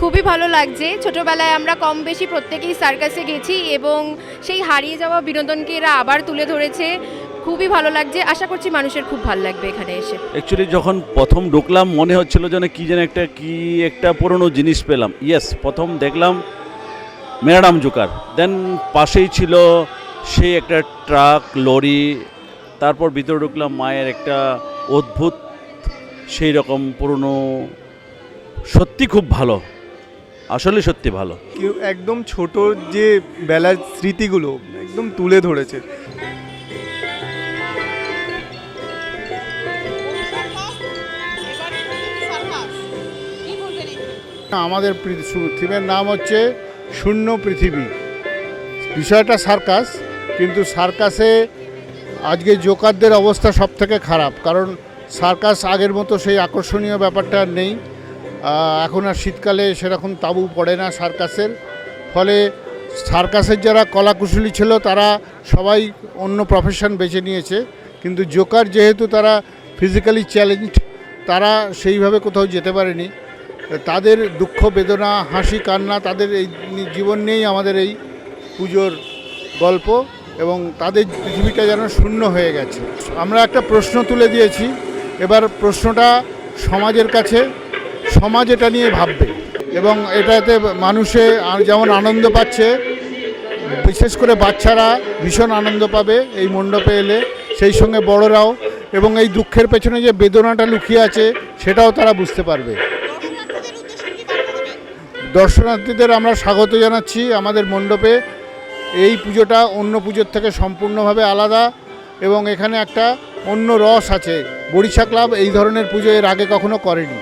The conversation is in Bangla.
খুবই ভালো লাগছে। ছোটবেলায় আমরা কম বেশি প্রত্যেকেই সার্কাসে গেছি এবং সেই হারিয়ে যাওয়া বিনোদনকে এরা আবার তুলে ধরেছে। খুবই ভালো লাগছে। আশা করছি মানুষের খুব ভালো লাগবে এখানে এসে। অ্যাকচুয়ালি যখন প্রথম ঢুকলাম, মনে হচ্ছিল যেন কি যেন একটা, কি একটা পুরনো জিনিস পেলাম। ইয়েস প্রথম দেখলাম মেরাডাম জোকার। দেন পাশেই ছিল সেই একটা ট্রাক, লরি, তারপর ভিতরে ঢুকলাম মায়ের একটা অদ্ভুত, সেই রকম পুরনো, সত্যি খুব ভালো। আসলে সত্যি ভালো। কেউ একদম ছোট যে বেলার স্মৃতিগুলো একদম তুলে ধরেছে। আমাদের থিমের নাম হচ্ছে শূন্য পৃথিবী। বিষয়টা সার্কাস কিন্তু সার্কাসে আজকে জোকারদের অবস্থা সব থেকে খারাপ কারণ সার্কাস আগের মতো সেই আকর্ষণীয় ব্যাপারটা নেই। এখন আর শীতকালে সেরকম তাবু পড়ে না সার্কাসের। ফলে সার্কাসের যারা কলাকুশলী ছিল, তারা সবাই অন্য প্রফেশন বেছে নিয়েছে। কিন্তু জোকার যেহেতু তারা ফিজিক্যালি চ্যালেঞ্জ তারা সেইভাবে কোথাও যেতে পারেনি। তাদের দুঃখ, বেদনা, হাসি, কান্না তাদের এই জীবন নিয়েই আমাদের এই পুজোর গল্প এবং তাদের পৃথিবীটা যেন শূন্য হয়ে গেছে। আমরা একটা প্রশ্ন তুলে দিয়েছি। এবার প্রশ্নটা সমাজের কাছে সমাজ এটা নিয়ে ভাববে। এবং এটাতে মানুষে যেমন আনন্দ পাচ্ছে, বিশেষ করে বাচ্চারা ভীষণ আনন্দ পাবে এই মণ্ডপে এলে, সেই সঙ্গে বড়রাও এবং এই দুঃখের পেছনে যে বেদনাটা লুকিয়ে আছে, সেটাও তারা বুঝতে পারবে। দর্শনার্থীদের আমরা স্বাগত জানাচ্ছি আমাদের মণ্ডপে। এই পুজোটা অন্য পুজোর থেকে সম্পূর্ণভাবে আলাদা এবং এখানে একটা অন্য রস আছে। বরিশা ক্লাব এই ধরনের পুজো এর আগে কখনো করেনি।